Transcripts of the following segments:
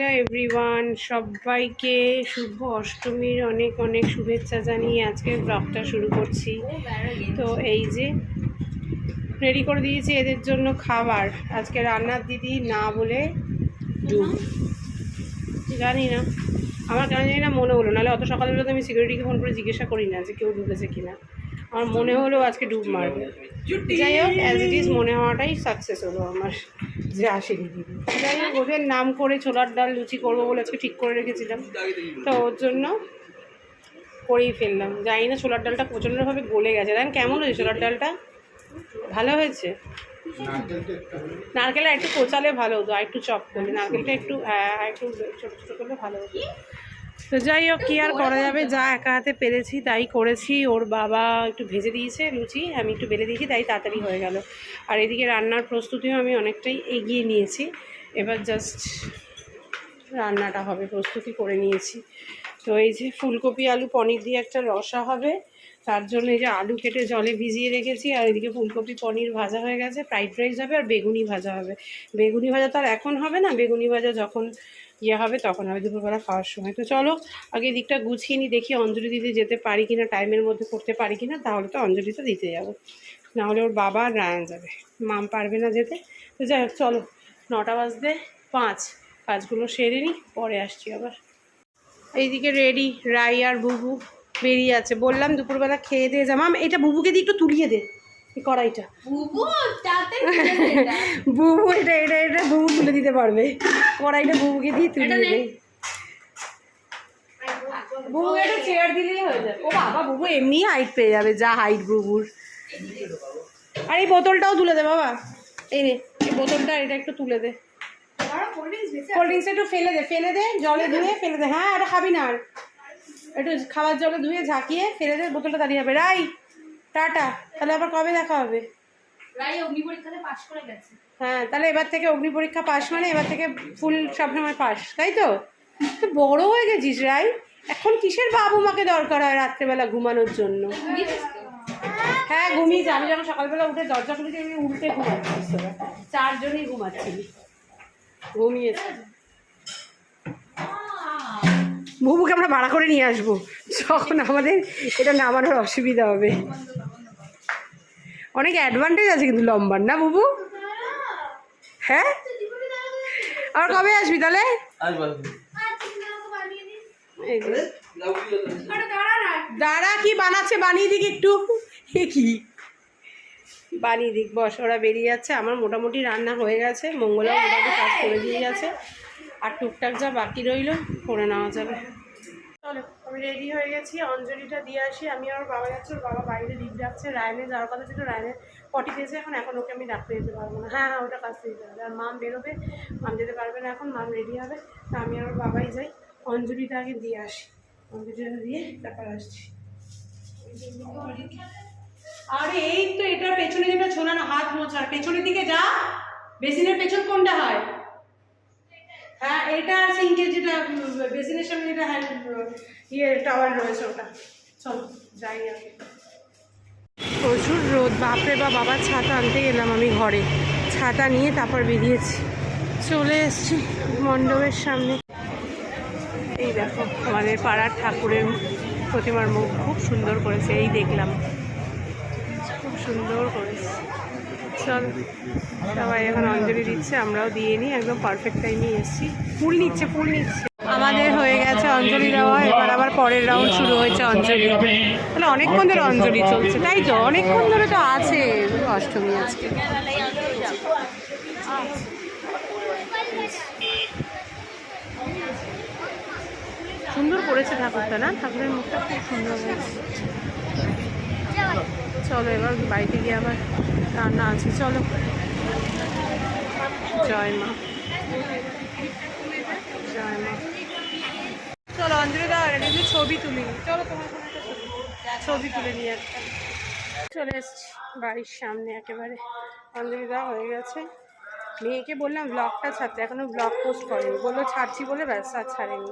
Hello everyone সবাইকে শুভ অষ্টমীর অনেক অনেক শুভেচ্ছা জানিয়ে আজকে ব্লগটা শুরু করছি। তো এই যে রেডি করে দিয়েছি এদের জন্য খাবার। আজকে রান্নার দিদি না বলে ডুব জানি না। আমার কেন জানি না মনে হলো। নাহলে অত সকালবেলা তো আমি সিকিউরিটিকে ফোন করে জিজ্ঞাসা করি না যে কেউ ঢুকেছে কিনা। আমার মনে হলো আজকে ডুব মারবে। যাই হোক অ্যাজ ইট ইজ মনে হওয়াটাই সাকসেস হলো আমার, যে আসেনি। যাই হোক ওদের নাম করে ছোলার ডাল লুচি করব বলে আজকে ঠিক করে রেখেছিলাম। তো ওর জন্য করেই ফেললাম। জানি না ছোলার ডালটা প্রচণ্ডভাবে গলে গেছে। দেখেন কেমন হয়েছে ছোলার ডালটা? ভালো হয়েছে? নারকেলটা একটু কোচালে ভালো হতো, আর একটু চপ করলে। নারকেলটা একটু হ্যাঁ একটু ছোটো ছোটো করলে ভালো হতো। তো যাই হোক, কী আর করা যাবে? যা একা হাতে পেরেছি, তাই করেছি। ওর বাবা একটু ভেজে দিয়েছে লুচি, আমি একটু বেলে দিয়েছি, তাই তাড়াতাড়ি হয়ে গেল। আর এদিকে রান্নার প্রস্তুতিও আমি অনেকটাই এগিয়ে নিয়েছি। এবার জাস্ট রান্নাটা হবে, প্রস্তুতি করে নিয়েছি। তো এই যে ফুলকপি, আলু, পনির দিয়ে একটা রসা হবে। তার জন্য এই যে আলু কেটে জলে ভিজিয়ে রেখেছি, আর এদিকে ফুলকপি, পনির ভাজা হয়ে গেছে, ফ্রাইড রাইস হবে, আর বেগুনি ভাজা হবে। বেগুনি ভাজা তো আর এখন হবে না, বেগুনি ভাজা যখন ইয়ে হবে, তখন হবে দুপুরবেলা খাওয়ার সময়। তো চলো, আগে দিকটা গুছিয়ে নিই দেখি অঞ্জলি দিতে যেতে পারি কি না টাইমের মধ্যে করতে পারি কি না তাহলে তো অঞ্জলি তো দিতে যাব। নাহলে ওর বাবা আর রায়ন যাবে, মাম পারবে না যেতে। তো যাই হোক, চলো, নটা বাজতে পাঁচ, কাজগুলো সেরে নিই পরে আসছি আবার। এইদিকে রেডি, রাই আর বুবু বেরিয়ে আছে। বললাম দুপুরবেলা খেয়ে দিয়ে যা। মাম, এটা বুবুকে দিয়ে একটু তুলিয়ে দে। এই কড়াইটা। বুবু এটা। এটা এটা বুবু তুলে দিতে পারবে। কড়াইটা বুবুকে দিয়ে তুলে। দেবে। বুবু চেয়ার দিলেই হয়ে যাবে। ও বাবা বুবু এমনি হাইট পেয়ে যাবে যা হাইট বুবুর। আর এই বোতলটাও তুলে দে বাবা। এই নে এই বোতলটা এটা একটু তুলে দে। কোল্ড ড্রিঙ্কস একটু ফেলে দে ফেলে দে জলে ধুয়ে ফেলে দে। হ্যাঁ এটা খাবি না আর। একটু খাবার জলে ধুয়ে ঝাঁকিয়ে ফেলে দে বোতলটা দাঁড়িয়ে যাবে রাই। টাটা তাহলে আবার কবে দেখা হবে? হ্যাঁ তাহলে এবার থেকে অগ্নি পরীক্ষা পাস মানে এবার থেকে ফুল সবসময় পাস তাই তো? বড় হয়ে গেছিস রাই এখন কিসের বাবু মাকে দরকার হয় রাত্রেবেলা ঘুমানোর জন্য? হ্যাঁ ঘুমিয়েছি আমি যখন সকালবেলা উঠে দরজা খুলেছি আমি উল্টে ঘুমাচ্ছিস তোরা চারজনই ঘুমাচ্ছিলি ঘুমিয়েছি। বুবুকে আমরা ভাড়া করে নিয়ে আসব। যখন আমাদের এটা নামানোর অসুবিধা হবে। অনেক অ্যাডভান্টেজ আছে কিন্তু লম্বার, না বুবু? হ্যাঁ? আর কবে আসবি তাহলে? দাঁড়া কি বানাচ্ছে? বানিয়ে দিক একটু। কি? বানিয়ে দিক, বস, ওরা বেরিয়ে যাচ্ছে। আমার মোটামুটি রান্না হয়ে গেছে। মঙ্গলা মোটামুটি কাজ করে দিয়ে গেছে আর টুকটাক যা বাকি রইল, করে নেওয়া যাবে। চলো, আমি রেডি হয়ে গেছি, অঞ্জলিটা দিয়ে আসি। আমি আর বাবা যাচ্ছি, ওর বাবা বাইরে লিভ ডাকছে রায়নে যাওয়ার কথা ছিল রায়নে পটি পেয়েছে এখন এখন ওকে আমি ডাকতে যেতে পারব না। হ্যাঁ হ্যাঁ ওটা কাজতে যেতে হবে। আর মাম বেরোবে মাম যেতে পারবে না এখন মাম রেডি হবে। তা আমি আর বাবাই যাই, অঞ্জলিটা আগে দিয়ে আসি। অঞ্জলিটা দিয়ে তারপর আসছি। আরে, এই তো এটার পেছনে যেটা ঝোলানো হাত মোছার পেছনের দিকে যা, বেসিনের পেছন কোনটা হ্যাঁ? এটা সিঙ্কের যেটা বেসিনের সামনে যেটা হ্যান্ড ইয়ে টাওয়ার রয়েছে ওটা। চলো, যাই প্রচুর রোদ, বাপরে বা বাবার ছাতা আনতে গেলাম আমি ঘরে। ছাতা নিয়ে তারপর বেরিয়েছি। চলে এসেছি মণ্ডপের সামনে। এই দেখো, আমাদের পাড়ার ঠাকুরের প্রতিমার মুখ খুব সুন্দর করেছে, এই দেখলাম। খুব সুন্দর করেছে। চল, সবাই এখন অঞ্জলি দিচ্ছে, আমরাও দিয়ে নিই, একদম পারফেক্ট টাইমে এসেছি। ফুল নিচ্ছে ফুল নিচ্ছে। আমাদের হয়ে গেছে অঞ্জলি দেওয়া, এবার আবার পরের রাউন্ড শুরু হয়েছে অঞ্জলি। তাহলে অনেকক্ষণ ধরে অঞ্জলি চলছে, তাই তো? অনেকক্ষণ ধরে তো আছে অষ্টমী আজকে। সুন্দর করেছে ঠাকুরটা, না? ঠাকুরের মুখটা খুব সুন্দর হয়েছে। চলো, এবার বাড়িতে গিয়ে আবার রান্না আছে, চলো। জয় মা। জয় মা। চলো অঞ্জলি দাও একটু ছবি তুলি। চলো, তোমার ছবি। তুলে নিয়ে একটা। চলে এসছি বাড়ির সামনে একেবারে। অঞ্জলি দেওয়া হয়ে গেছে। মেয়েকে বললাম, ব্লগটা ছাড়তে এখনও ব্লগ পোস্ট করেনি। বলল, ছাড়ছি বলে ব্যাস, আর ছাড়েনি।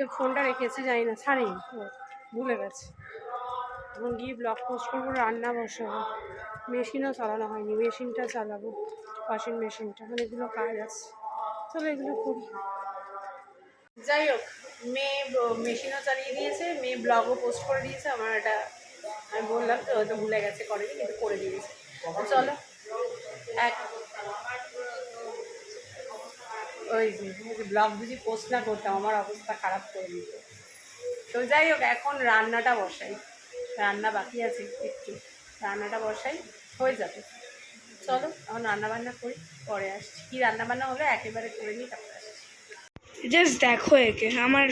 তো ফোনটা রেখেছি, জানি না, ছাড়েনি। ভুলে গেছে। এখন গিয়ে ব্লগ পোস্ট করব, রান্না বসাবো। মেশিনও চালানো হয়নি মেশিনটা চালাবো ওয়াশিং মেশিনটা অনেকগুলো কাজ আছে। চলো এগুলো করি। যাই হোক, মেয়ে মেশিনও চালিয়ে দিয়েছে, মেয়ে ব্লগও পোস্ট করে দিয়েছে। আমার এটা, আমি বললাম তো, হয়তো ভুলে গেছে করেনি, কিন্তু করে দিয়েছে। চলো, এক, ওই ব্লগ যদি পোস্ট না করতাম, আমার অবস্থা খারাপ করে দিত। তো যাই হোক, এখন রান্নাটা বসাই। রান্না বাকি আছে একটু। রান্নাটা বসাই হয়ে যাবে। চলো এখন রান্না বান্না করি পরে আসছি। কী রান্না বান্না হলে একেবারে করে নিই তারপরে আসছি। জাস্ট দেখো একে আমার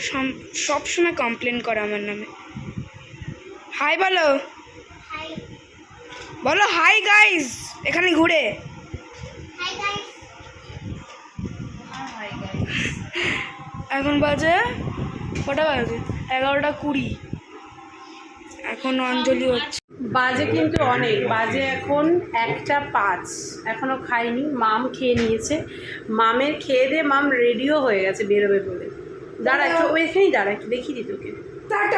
সব সময় কমপ্লেন করে আমার নামে। হাই বলো। বলো হাই গাইস এখানে ঘুরে। এখন বাজে কটা বাজে? এগারোটা কুড়ি। এখন অঞ্জলি হচ্ছে। বাজে কিন্তু অনেক বাজে এখন একটা পাঁচ। এখনও খাইনি মাম খেয়ে নিয়েছে। মামের খেয়ে দিয়ে মাম রেডিও হয়ে গেছে বেরোবে বলে। দাঁড়া একটু ওইখানেই দাঁড়া একটু দেখিয়ে দি তোকে।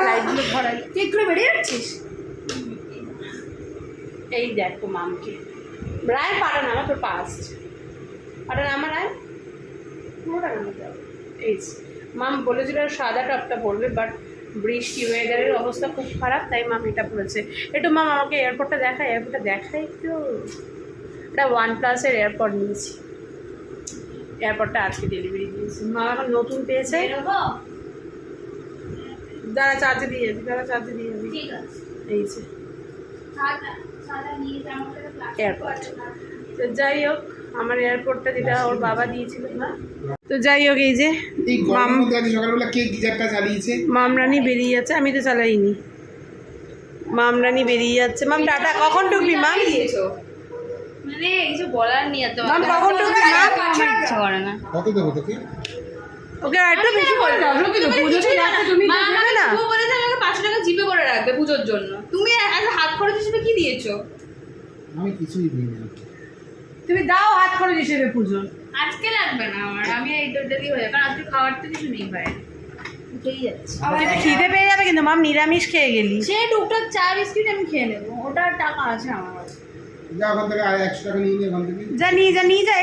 লাইটগুলো ধরাই। তুই একটু বেরিয়ে যাচ্ছিস? এই দেখো মামকে। রায় পাঠান আমার তোর পাস্ট পাঠান আমার রায়? পুরোটা এই মাম বলেছিল সাদা টপটা পড়বে বাট বৃষ্টি ওয়েদারের অবস্থা খুব খারাপ তাই মাম এটা পড়েছে একটু মাম আমাকে এয়ারপোর্টটা দেখায় এয়ারপোর্টটা দেখায় একটু। এটা ওয়ান প্লাসের এয়ারপোর্ট নিয়েছি। এয়ারপোর্টটা আজকে ডেলিভারি দিয়েছি। মা এখন নতুন পেয়েছে। দাঁড়া চার্জে দিয়ে যাবি দাঁড়া চার্জে দিয়ে যাবি। এই যে। এয়ারপোর্ট তো যাই হোক আমার এয়ারপোর্টটা যেটা ওর বাবা দিয়েছিল না তো যাই হোক এই যে মামরানি বেরিয়ে যাচ্ছে আমি তো চালাইনি। মামরানি বেরিয়ে যাচ্ছে। মাম টাটা কখন ঢুকবি মাম? মানে কিছু বলার নেই এত মাম কখন ঢুকবি মাম? আমার ইচ্ছা করে না। কত দেবো তোকে? ওকে আর একটু বেশি করে দাও লোকে তো পুজো তুমি না? বলেছে আমাকে পাঁচশো টাকা জিপে করে রাখবে পুজোর জন্য। তুমি এত হাত খরচ হিসেবে কি দিয়েছ? আমি কিছুই দিইনি। তুমি দাও হাত খরচ হিসেবে পুজো আজকে লাগবে না আমার। আমি এই দুটো দিয়ে হয়ে যাবে। কারণ আজকে খাওয়ার তো কিছু নেই বাইরে উঠেই যাচ্ছে। কিন্তু খিদে পেয়ে যাবে কিন্তু মাম নিরামিষ খেয়ে গেলি। সে টুকটাক চা বিস্কিট আমি খেয়ে নেব। ওটার টাকা আছে আমার। কাছে যা নিয়ে যা নিয়ে যা।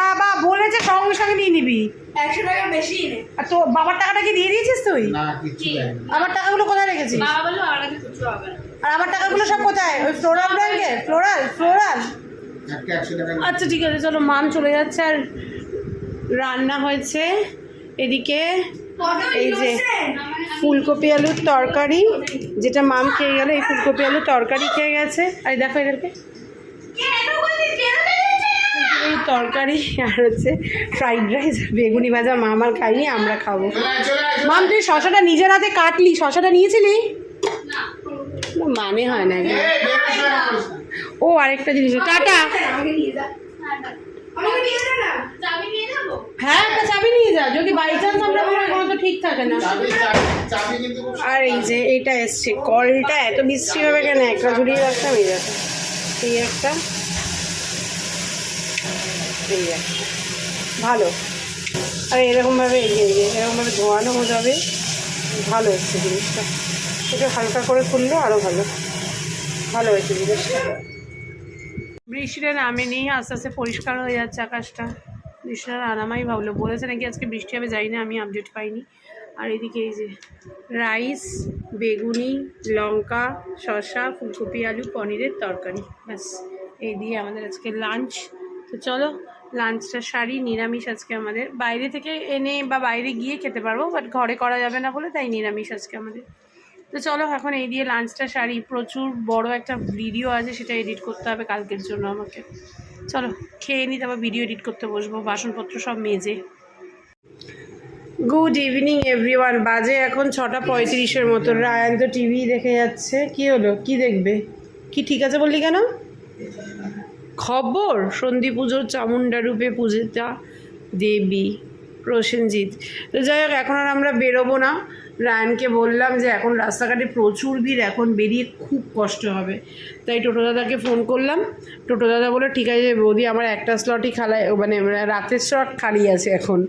বাবা বলেছে সঙ্গে সঙ্গে নিয়ে নিবি। একশো টাকা বেশি আর তো বাবার টাকাটা কি দিয়ে দিয়েছিস তুই? না আমার টাকাগুলো কোথায় রেখেছিস? বাবা বলল আমার কাছে কিছু হবে না। আর আমার টাকাগুলো সব কোথায়? ওই ফ্লোরাল ব্যাংকে ফ্লোরাল ফ্লোরাল আচ্ছা ঠিক আছে চলো মাম চলে যাচ্ছে আর রান্না হয়েছে। এদিকে এই যে ফুলকপি আলুর তরকারি যেটা মাম খেয়ে গেল এই ফুলকপি আলুর তরকারি খেয়ে গেছে। আর দেখো এদেরকে। এই তরকারি আর হচ্ছে ফ্রাইড রাইস বেগুনি ভাজা মাম আর খাইনি আমরা খাব। মাম তুই শশাটা নিজের হাতে কাটলি শশাটা নিয়েছিলি? মানে হয় না ও আরেকটা জিনিস টাটা। হ্যাঁ একটা চাবি নিয়ে যা। যদি বাই চান্স আমরা কোনো কোনো তো ঠিক থাকে না। আর এই যে এসছে। কলটা এত বিশ্রী হবে কেন? একটা রাখতাম এই দেখো এই একটা। এই একটা। ভালো। আর এরকমভাবে এই যে এই যে এরকমভাবে ধোয়ানো যাবে। ভালো হচ্ছে জিনিসটা। একটু হালকা করে খুললে আরও ভালো। ভালো হয়েছে জিনিসটা। বৃষ্টিটা নামেনি আস্তে আস্তে পরিষ্কার হয়ে যাচ্ছে আকাশটা। বৃষ্টিটা নামাই ভাবলো, বলেছে নাকি আজকে বৃষ্টি হবে যাই না, আমি আপডেট পাইনি। আর এদিকে এই যে রাইস বেগুনি, লঙ্কা, শসা, ফুলকপি, আলু, পনিরের তরকারি। ব্যাস, এই দিয়ে আমাদের আজকে লাঞ্চ তো চলো লাঞ্চটা সারি, নিরামিষ আজকে আমাদের। বাইরে থেকে এনে বা বাইরে গিয়ে খেতে পারব বাট ঘরে করা যাবে না বলে, তাই নিরামিষ আজকে আমাদের। তো চলো, এখন এই দিয়ে লাঞ্চটা সারি। প্রচুর বড় একটা ভিডিও আছে, সেটা এডিট করতে হবে কালকের জন্য আমাকে। চলো, খেয়ে নিই তারপর ভিডিও এডিট করতে বসবো। বাসনপত্র সব মেজে। গুড ইভিনিং এভরিওয়ান বাজে এখন ছটা পঁয়ত্রিশের মতো। রায়ান তো টিভি দেখে যাচ্ছে। কি হলো? কি দেখবে? কি ঠিক আছে বললি কেন? খবর? সন্ধি পুজোর চামুন্ডা রূপে পূজিতা দেবী, প্রসেনজিৎ। তো যাই হোক, এখন আর আমরা বেরোবো না। রায়ানকে বললাম যে এখন রাস্তাঘাটে প্রচুর ভিড়, এখন বেরিয়ে খুব কষ্ট হবে। তাই টোটো দাদাকে ফোন করলাম। টোটো দাদা বলে ঠিক আছে বৌদি, আমার একটা স্লটই খালায় মানে রাতের স্লট খালি আছে এখন।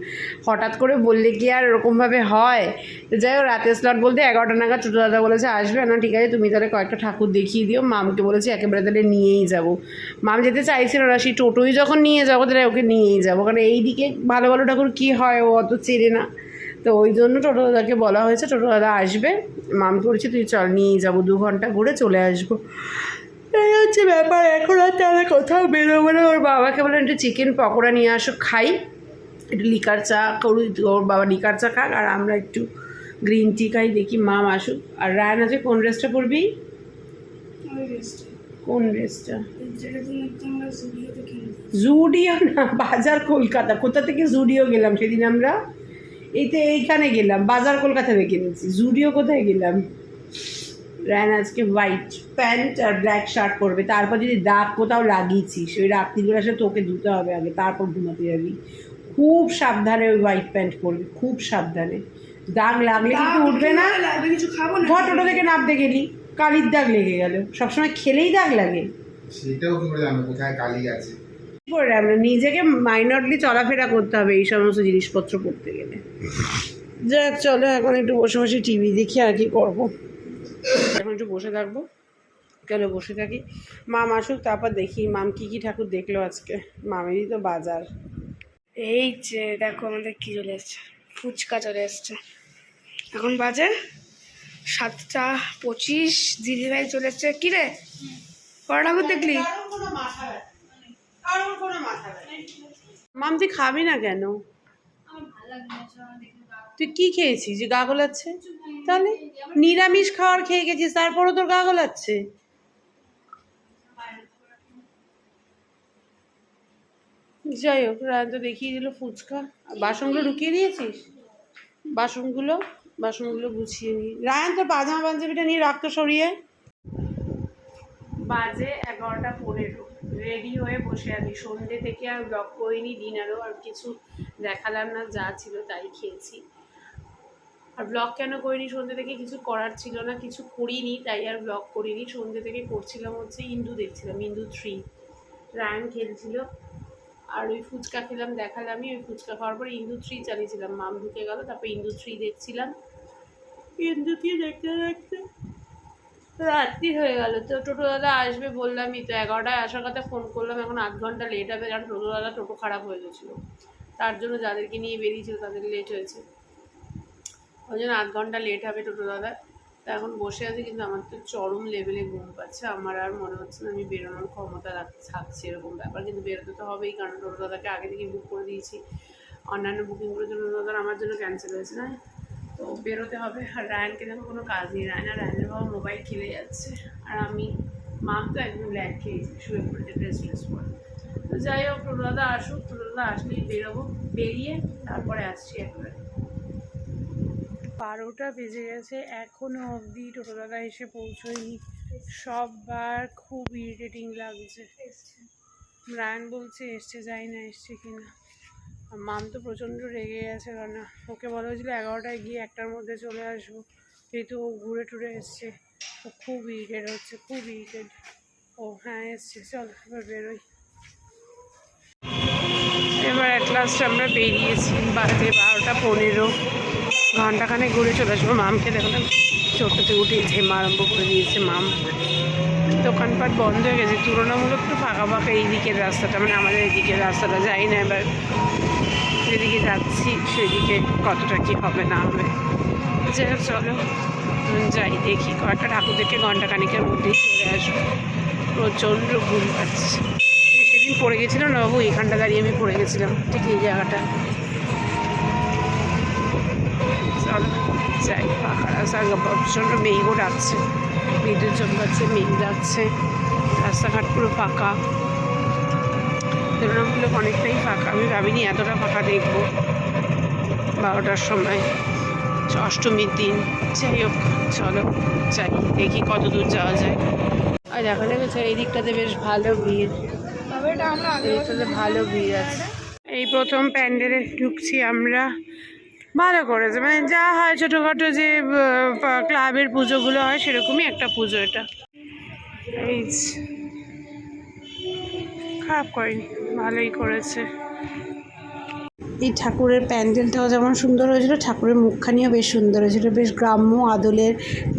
হঠাৎ করে বললে কি আর এরকমভাবে হয়? যাই হোক, রাতের স্লট বলতে এগারোটা নাগাদ টোটো দাদা বলেছে, আসবে না, ঠিক আছে, তুমি তাহলে কয়েকটা ঠাকুর দেখিয়ে দিও। মামকে বলেছি, একেবারে তাহলে নিয়েই যাব। মাম যেতে চাইছিল না, সেই টোটোই যখন নিয়ে যাব, তাহলে ওকে নিয়েই যাব। কারণ এই দিকে ভালো ভালো ঠাকুর কী হয়, ও অত চেনে না। তো ওই জন্য টোটোদাদাকে বলা হয়েছে টোটোদাদা আসবে। মাম করছি তুই চল নিয়ে যাব দু ঘণ্টা ঘুরে চলে আসব। এই হচ্ছে ব্যাপার এখন আর তাহলে কোথাও বেরোবো না। ওর বাবাকে বলে একটু চিকেন পকোড়া নিয়ে আসো খাই। একটু লিকার চা করি ওর বাবা লিকার চা খাক আর আমরা একটু গ্রিন টি খাই দেখি মাম আসুক। আর রায়ন আছে কোন ড্রেসটা পরবি? কোন ড্রেসটা জুডিও না বাজার কলকাতা। কোথা থেকে জুডিও গেলাম সেদিন আমরা? এই তো এইখানে গেলাম বাজার কলকাতা থেকে কিনেছি জুডিও কোথায় গেলাম? রায়ন আজকে হোয়াইট প্যান্ট আর ব্ল্যাক শার্ট পরবে তারপর যদি দাগ কোথাও লাগিয়েছিস ওই রাত্রিগুলো আসে তোকে ধুতে হবে আগে তারপর ঘুমাতে যাবি। খুব সাবধানে ওই হোয়াইট প্যান্ট পরবি খুব সাবধানে। দাগ লাগলে কিন্তু উঠবে না। কিছু খাব না। ফটোটা থেকে নামতে গেলি কালির দাগ লেগে গেল। সবসময় খেলেই দাগ লাগে। সেটাও কি করে জানব কোথায় কালি আছে। করে আমরা নিজেকে মাইনরলি চলাফেরা করতে হবে এই সমস্ত জিনিসপত্র পড়তে গেলে। যাক, চলো এখন একটু বসে বসে টিভি দেখি আর কি করব। এখন একটু বসে থাকব। কেন বসে থাকি? মাম আসুক, তারপর দেখি মাম কি কি ঠাকুর দেখল আজকে। মামেরই তো বাজার। এই যে, দেখো আমাদের কি চলে এসছে। ফুচকা চলে এসছে। এখন বাজে সাতটা পঁচিশ। দিদিভাই চলে এসছে। কি রে? কটা ঠাকুর দেখলি? মাম তুই খাবি না কেন? তুই কি খেয়েছিস? যে গা গোলাচ্ছে? তাহলে নিরামিষ খাওয়ার খেয়ে গেছিস তারপরও তোর গা গোলাচ্ছে? যাই হোক রায়ন তো দেখিয়ে দিল ফুচকা। আর বাসনগুলো ঢুকিয়ে দিয়েছিস? বাসনগুলো বাসনগুলো গুছিয়ে নি রায়ন তোর পাজামা পাঞ্জাবিটা নিয়ে রাখতো সরিয়ে। বাজে এগারোটা পনেরো। রেডি হয়ে বসে আছি। সন্ধ্যে থেকে আর ব্লগ করিনি, ডিনারও আর কিছু দেখালাম না, যা ছিল তাই খেয়েছি। আর ব্লগ কেন করিনি? সন্ধ্যে থেকে কিছু করার ছিল না, কিছু করিনি, তাই আর ব্লগ করিনি। সন্ধ্যে থেকে করছিলাম হচ্ছে ইন্দু দেখছিলাম, ইন্দু থ্রি রায়ন খেলছিল, আর ওই ফুচকা খেলাম, দেখালামই। ওই ফুচকা খাওয়ার পর ইন্দু থ্রি চালিয়েছিলাম। মাম ঢুকে গেল, তারপর ইন্দু থ্রি দেখছিলাম। ইন্দু থ্রি দেখতে দেখতে রাত্রি হয়ে গেল। তো টোটো দাদা আসবে বললামই, তো এগারোটায় আসার কথা ফোন করলাম, এখন আধ ঘণ্টা লেট হবে, কারণ টোটো দাদা টোটো খারাপ হয়ে গেছিল। তার জন্য যাদেরকে নিয়ে বেরিয়েছিল তাদের লেট হয়েছে। ওই জন্য আধ ঘণ্টা লেট হবে টোটো দাদা। তা এখন বসে আছি, কিন্তু আমার তো চরম লেভেলে ঘুম পাচ্ছে। আমার আর মনে হচ্ছে না আমি বেরোনোর ক্ষমতা থাকছে, এরকম ব্যাপার। কিন্তু বেরোতে তো হবেই, কারণ টোটো দাদাকে আগে থেকে বুক করে দিয়েছি। অন্যান্য বুকিংগুলোর জন্য দাদা আমার জন্য ক্যান্সেল হয়েছে, না? তো বেরোতে হবে। আর রায়নকে দেখো কোনো কাজ নেই। রায়ন আর রায়নের বাবা মোবাইল খেলে যাচ্ছে। আর আমি মাম তো একদম ল্যাগ খেয়েছি শুয়ে পড়েছে ড্রেস ট্রেস পরে তো যাই হোক টোটো দাদা আসুক টোটো দাদা আসলেই বেরোবো। বেরিয়ে তারপরে আসছি একবারে। বারোটা বেজে গেছে। এখনও অবধি টোটো দাদা এসে পৌঁছয়নি। সববার খুব ইরিটেটিং লাগছে। রায়ন বলছে এসছে যাই না এসছে কিনা। মাম তো প্রচণ্ড রেগে গেছে, কারণ ওকে বলা হয়েছিল এগারোটায় গিয়ে একটার মধ্যে চলে আসব। যেহেতু ও ঘুরে টুরে এসছে, ও খুব ইরিটেড হচ্ছে, খুব ইরিটেড ও হ্যাঁ এসছে, চল এবার বেরোই। এবার এক লাস্ট আমরা বেরিয়েছি বাজে বারোটা পনেরো। ঘন্টাখানে ঘুরে চলে আসব। মামকে দেখলাম ছোটোতে উঠে ঝেমা আরম্ভ করে দিয়েছে মাম। দোকানপাট বন্ধ হয়ে গেছে। তুলনামূলক একটু ফাঁকা ফাঁকা এই দিকের রাস্তাটা মানে আমাদের এদিকের রাস্তাটা, যাই না এবার। যেদিকে যাচ্ছি, সেদিকে কতটা কি হবে না হবে। যাই চলো যাই, দেখি, কয়েকটা ঠাকুর দেখে ঘণ্টা খানিকের মধ্যেই চলে আসব। প্রচণ্ড ঘুম পাচ্ছে। সেদিন পড়ে গেছিলাম না বাবু এখানটা দাঁড়িয়ে আমি পড়ে গেছিলাম, ঠিক এই জায়গাটা। চলো, যাই প্রচণ্ড মেঘও ডাকছে, বিদ্যুৎ চমকাচ্ছে, মেঘ ডাকছে, রাস্তাঘাট পুরো ফাঁকা। তুলনামূলক অনেকটাই ফাঁকা। আমি ভাবিনি এতটা ফাঁকা দেখব বারোটার সময়। অষ্টমীর দিন। যাই হোক, চলো, যাই। দেখি কত দূর যাওয়া যায়। আর দেখা যাচ্ছে এই দিকটাতে বেশ ভালো ভিড়। ভালো ভিড় আছে। এই প্রথম প্যান্ডেলে ঢুকছি আমরা। ভালো করেছে। মানে যা হয় ছোটোখাটো যে ক্লাবের পুজোগুলো হয়, সেরকমই একটা পুজো এটা। এই। খারাপ করেনি, ভালোই করেছে। এই ঠাকুরের প্যান্ডেলটাও যেমন সুন্দর হয়েছিল, ঠাকুরের মুখখানিও বেশ সুন্দর হয়েছিল, বেশ গ্রাম্য আদলের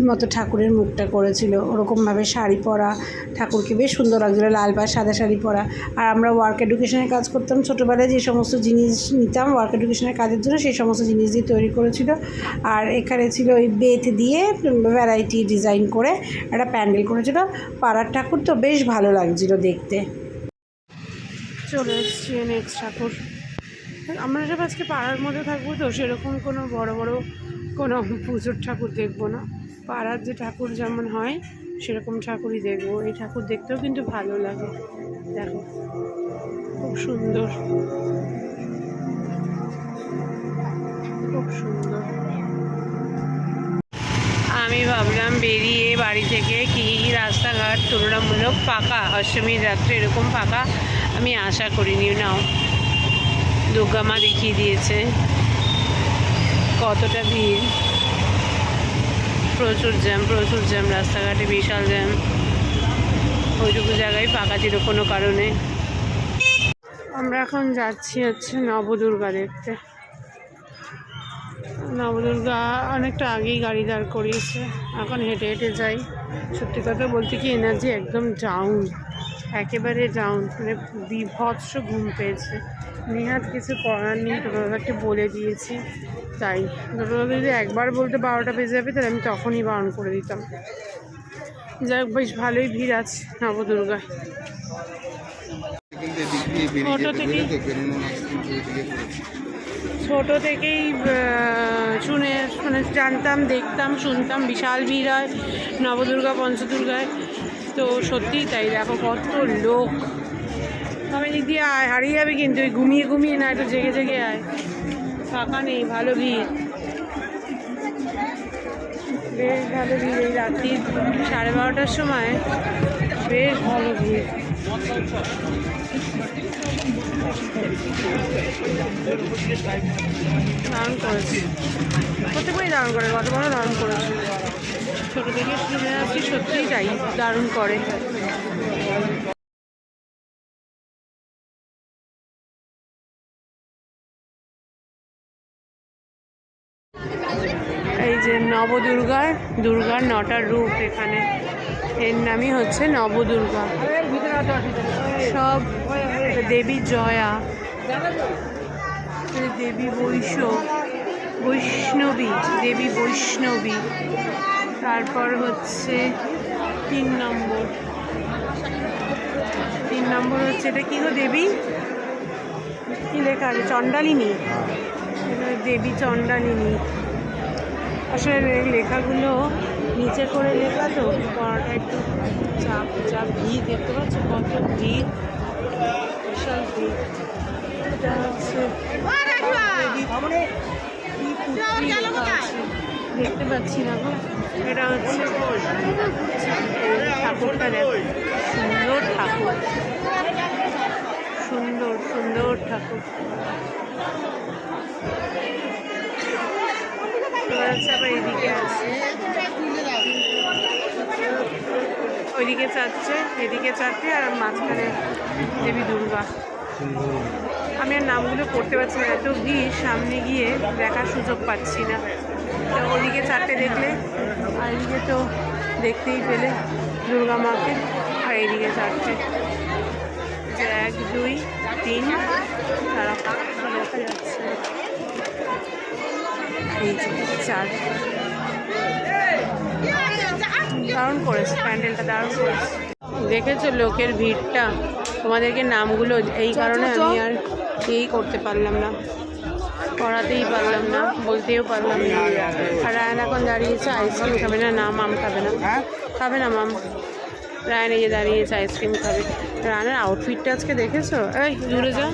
মতো ঠাকুরের মুখটা করেছিল। ওরকমভাবে শাড়ি পরা ঠাকুরকে বেশ সুন্দর লাগছিল, লাল পাড়, সাদা শাড়ি পরা। আর আমরা ওয়ার্ক এডুকেশনের কাজ করতাম ছোটোবেলায়, যে সমস্ত জিনিস নিতাম ওয়ার্ক এডুকেশনের কাজের জন্য সেই সমস্ত জিনিস দিয়ে তৈরি করেছিল। আর এখানে ছিল ওই বেত দিয়ে ভ্যারাইটি ডিজাইন করে একটা প্যান্ডেল করেছিল। পাড়ার ঠাকুর তো বেশ ভালো লাগছিল দেখতে। চলে এসছি নেক্সট ঠাকুর। আমরা সব আজকে পাড়ার মধ্যে থাকব তো, সেরকম কোনো বড় বড় কোনো পুজোর ঠাকুর দেখব না। পাড়ার যে ঠাকুর যেমন হয়, সেরকম ঠাকুরই দেখব। এই ঠাকুর দেখতেও কিন্তু ভালো লাগে। দেখো, খুব সুন্দর। খুব সুন্দর। আমি ভাবলাম বেরিয়ে বাড়ি থেকে কি রাস্তাঘাট তুলনামূলক ফাঁকা অষ্টমীর রাত্রে এরকম ফাঁকা আমি আশা করিনি, নাও। দুর্গা মা দেখিয়ে দিয়েছে কতটা ভিড়। প্রচুর জ্যাম প্রচুর জ্যাম, রাস্তাঘাটে বিশাল জ্যাম। ওইটুকু জায়গায় ফাঁকা ছিল কোনো কারণে। আমরা এখন যাচ্ছি হচ্ছে নবদুর্গা দেখতে। নবদুর্গা অনেকটা আগেই গাড়ি দাঁড় করিয়েছে। এখন হেঁটে হেঁটে যাই। সত্যি কথা বলতে কি এনার্জি একদম ডাউন একেবারে ডাউন মানে বিভৎস ঘুম পেয়েছে। নিহাত কিছু করার নেই টোটোদাকে বলে দিয়েছি তাই। টোটোদাকে যদি একবার বলতে বারোটা বেজে যাবে তাহলে আমি তখনই বারণ করে দিতাম। যাই হোক বেশ ভালোই ভিড় আছে নবদুর্গায়। অটো থেকে- ছোট থেকেই শুনে মানে জানতাম দেখতাম শুনতাম বিশাল ভিড় হয় নবদুর্গা পঞ্চদুর্গায়। তো সত্যিই তাই দেখো কত লোক। আমি দিক দিয়ে আয়, হারিয়ে যাবে কিন্তু ওই ঘুমিয়ে ঘুমিয়ে না, একটু জেগে জেগে আয়। ফাঁকা নেই, ভালো ভিড়। বেশ ভালো ভিড়, এই রাত্রি সাড়ে বারোটার সময় বেশ ভালো ভিড়। দারুণ করেছে। প্রত্যেকবারই দারুণ করে কত গতবারও দারুণ করেছে। ছোটো থেকে শুনে আসছি, সত্যিই তাই, দারুণ করে। এই যে নবদুর্গার, দুর্গার নটার রূপ এখানে। এর নামই হচ্ছে নবদুর্গা। সব দেবী জয়া দেবী বৈষ্ণ বৈষ্ণবী, দেবী বৈষ্ণবী। তারপর হচ্ছে তিন নম্বর। তিন নম্বর হচ্ছে এটা কি গো দেবী? কি লেখা আছে? চণ্ডালিনী। দেবী চণ্ডালিনী। আসলে লেখাগুলো নিচে করে লেখা তো পড়াটা একটু চাপ চাপ ভিড় দেখতে পাচ্ছ? কত ভিড় বিশাল ভিড় এটা হচ্ছে দেখতে পাচ্ছি না গো। এটা হচ্ছে ঠাকুরটা দেখো। সুন্দর ঠাকুর। সুন্দর সুন্দর ঠাকুর। আবার এদিকে আছে। ওইদিকে চাচ্ছে, এদিকে চারটে আর মাঝখানে দেবী দুর্গা। আমি আর নামগুলো পড়তে পারছি না, এত ভিড়, সামনে গিয়ে দেখার সুযোগ পাচ্ছি না। তো ওদিকে চারটে দেখলে আর এদিকে তো দেখতেই পেলে দুর্গা মাকে। আর এদিকে চারটে। যে এক দুই তিন তারা দেখা যাচ্ছে। এই যে চার। দারুণ করেছে প্যান্ডেলটা দারুণ করেছে। দেখেছ লোকের ভিড়টা? তোমাদেরকে নামগুলো এই কারণে আমি আর এই করতে পারলাম না। করাতেই পারলাম না বলতেও পারলাম না। আর রায়ন এখন দাঁড়িয়েছে আইসক্রিম খাবে না না মাম খাবে না। খাবে না মাম। রায়ন এই যে দাঁড়িয়েছে আইসক্রিম খাবে। রায়নের আউটফিটটা আজকে দেখেছ? এই দূরে যা।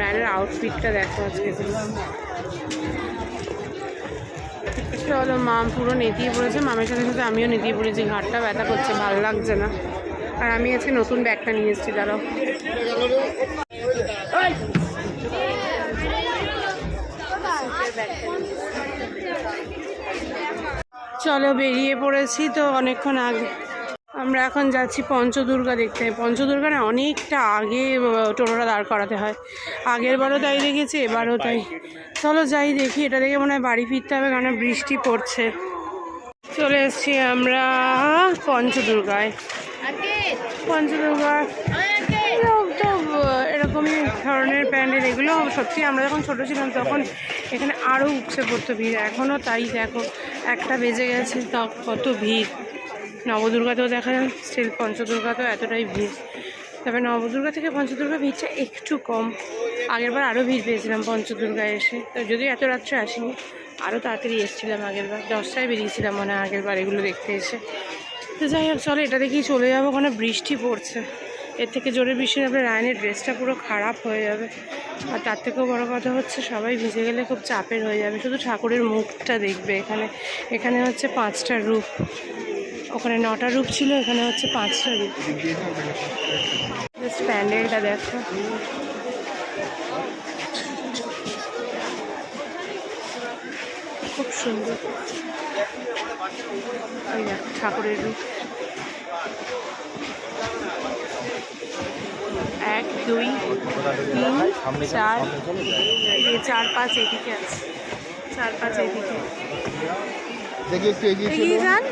রায়নের আউটফিটটা দেখো আজকে। চলো মাম পুরো নেতিয়ে পড়েছে। মামের সাথে সাথে আমিও নেতিয়ে পড়েছি। ঘাটটা ব্যথা করছে ভালো লাগছে না। আর আমি আজকে নতুন ব্যাগটা নিয়ে এসেছি দাঁড়াও। চলো বেরিয়ে পড়েছি তো অনেকক্ষণ আগে। আমরা এখন যাচ্ছি পঞ্চদুর্গা দেখতে। পঞ্চদুর্গা না অনেকটা আগে টোটোটা দাঁড় করাতে হয়। আগের বারও তাই দেখেছি এবারও তাই। চলো যাই দেখি এটা দেখে মনে হয় বাড়ি ফিরতে হবে কারণ বৃষ্টি পড়ছে। চলে এসেছি আমরা পঞ্চদুর্গায়। পঞ্চদুর্গা তো এরকমই ধরনের প্যান্ডেল, এগুলো সত্যি আমরা যখন ছোটো ছিলাম তখন এখানে আরও উপসে পড়তো ভিড়। এখনও তাই, দেখো, একটা বেজে গেছে, তা কত ভিড়। নবদুর্গাতেও দেখা যায়, স্টিল পঞ্চদুর্গাতেও এতটাই ভিড়। তবে নবদুর্গা থেকে পঞ্চদুর্গা ভিড়টা একটু কম। আগেরবার আরও ভিড় পেয়েছিলাম পঞ্চদুর্গায় এসে। তো যদিও এত রাত্রে আসিনি আরও তাড়াতাড়ি এসেছিলাম আগেরবার দশটায় বেরিয়েছিলাম মনে হয় আগেরবার এগুলো দেখতে এসে। তো যাই হোক, চলো এটা দেখেই চলে যাব, ওখানে বৃষ্টি পড়ছে। এর থেকে জোরে বৃষ্টি আপনার রায়নের ড্রেসটা পুরো খারাপ হয়ে যাবে। আর তার থেকেও বড় কথা হচ্ছে সবাই ভিজে গেলে খুব চাপের হয়ে যাবে। শুধু ঠাকুরের মুখটা দেখবে এখানে। এখানে হচ্ছে পাঁচটা রূপ। ওখানে নটা রূপ ছিল, এখানে হচ্ছে পাঁচটা রূপ। জাস্ট প্যান্ডেলটা দেখো। খুব সুন্দর। ঠাকুরের রূপ। দুই তিন চার এই চার পাঁচ এদিকে আছে। চার পাঁচ এদিকে। দেখি একটু এগিয়ে এগিয়ে যান।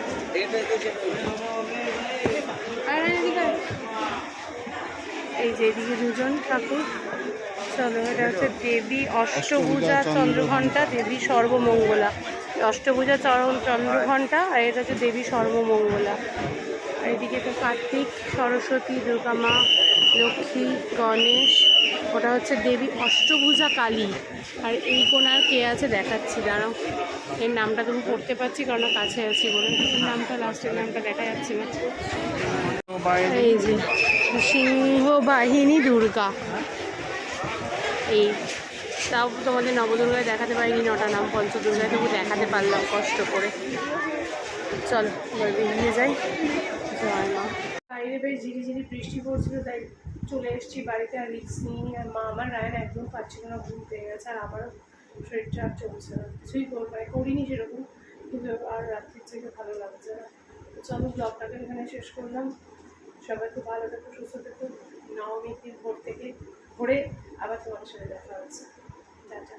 আর এদিকে আয়। এই যে এদিকে দুজন ঠাকুর। চলো এটা হচ্ছে দেবী অষ্টভুজা চন্দ্রঘণ্টা দেবী সর্বমঙ্গলা। অষ্টভুজা চর- চন্দ্রঘণ্টা আর এটা হচ্ছে দেবী সর্বমঙ্গলা। আর এদিকে তো কার্তিক সরস্বতী দুর্গা মা। লক্ষ্মী, গণেশ, ওটা হচ্ছে দেবী অষ্টভুজা কালী। আর এই কোনার কে আছে দেখাচ্ছি, দাঁড়াও। এর নামটা তুমি পড়তে পারছি, কারণ কাছে আছি বলে। নামটা লাস্টের নামটা দেখা যাচ্ছে না। এই যে সিংহ বাহিনী দুর্গা। এই, তাও তোমাদের নবদুর্গায় দেখাতে পারিনি, নটা নাম পঞ্চদুর্গায়, তবু দেখাতে পারলাম কষ্ট করে। চলো, এবার বেরিয়ে যাই। জয় মা। বাইরে বেশ ঝিরি ঝিরি বৃষ্টি পড়ছিল, তাই চলে এসেছি বাড়িতে আর রিক্স নিই আর মা আমার রায়ন একদম পাচ্ছিল না, ঘুম পেয়ে গেছে, আর আমারও শরীরটা আর চলছে না। কিছুই করব মানে করিনি সেরকম, কিন্তু আর রাত্রির থেকে ভালো লাগছে না। চলো ব্লগটাকে এখানে শেষ করলাম। সবাই খুব ভালো থেকো, সুস্থ থেকো। নবমীর দিন ভোর থেকে ভোরে আবার তোমাদের সাথে দেখা